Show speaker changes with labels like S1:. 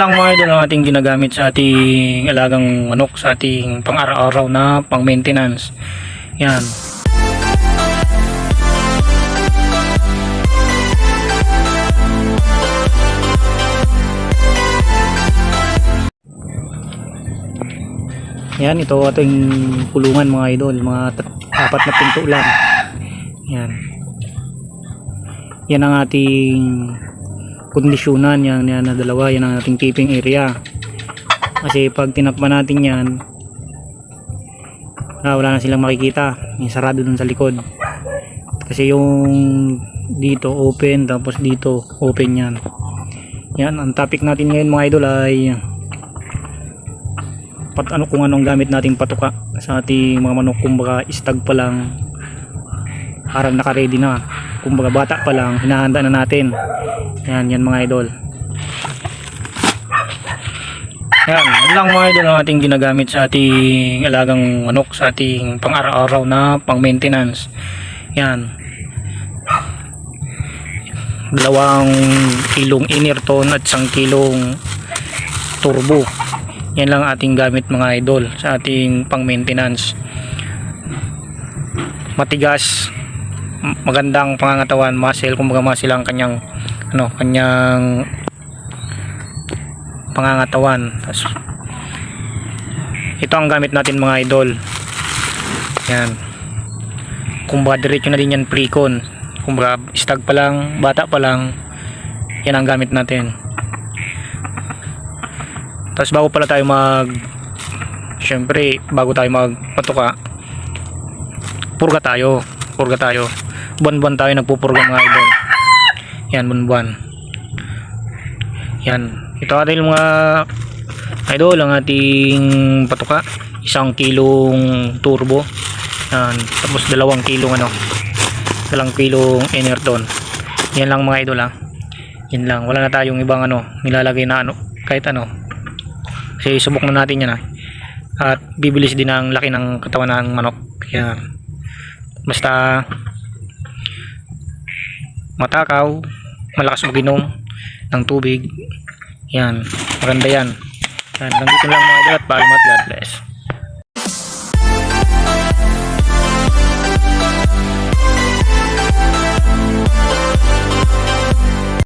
S1: lang mga idol ang ating ginagamit sa ating alagang manok sa ating pang-araw-araw na pang-maintenance. Yan. Yan, ito ating kulungan mga idol, mga apat na pinto lang. Yan. Yan ang ating kondisyonan yan, yan na dalawa yan ang ating keeping area. Kasi pag tinakpan natin yan ah, wala na silang makikita. Yung sarado dun sa likod. Kasi yung dito open tapos dito open yan. Yan ang topic natin ngayon mga idol ay pat ano kung anong gamit nating patuka sa ating mga manok. Kumbaga istag pa lang parang naka-ready na kumbaga bata pa lang hinahanda na natin. Yan yan mga idol. Yan yan lang mga idol ang ating ginagamit sa ating alagang manok sa ating pang araw-araw na pang maintenance yan dalawang kilong inner tone at isang kilong turbo. Yan lang ating gamit mga idol sa ating pang maintenance matigas magandang pangangatawan muscle kumbaga muscle ang kanyang ano kanyang pangangatawan. Ito ang gamit natin mga idol. Yan. Kumbaga diretso na din yan precon. Kumbaga stag pa lang bata pa lang yan ang gamit natin. Tapos bago pala tayo mag syempre bago tayo magpatuka purga tayo purga tayo buwan-buwan tayo nagpupurga mga idol. Yan buwan-buwan. Yan. Ito ating mga idol ang ating patuka isang kilong turbo. Yan. Tapos dalawang kilong ano dalawang kilong enerton yan lang mga idol ha yan lang. Wala na tayong ibang ano nilalagay na ano kahit ano. Kasi subok na natin yan ha at bibilis din ang laki ng katawan ng manok. Kaya basta matakaw malakas maginom ng tubig. Yan maganda yan. Yan dito lang mga idol at paalam at God bless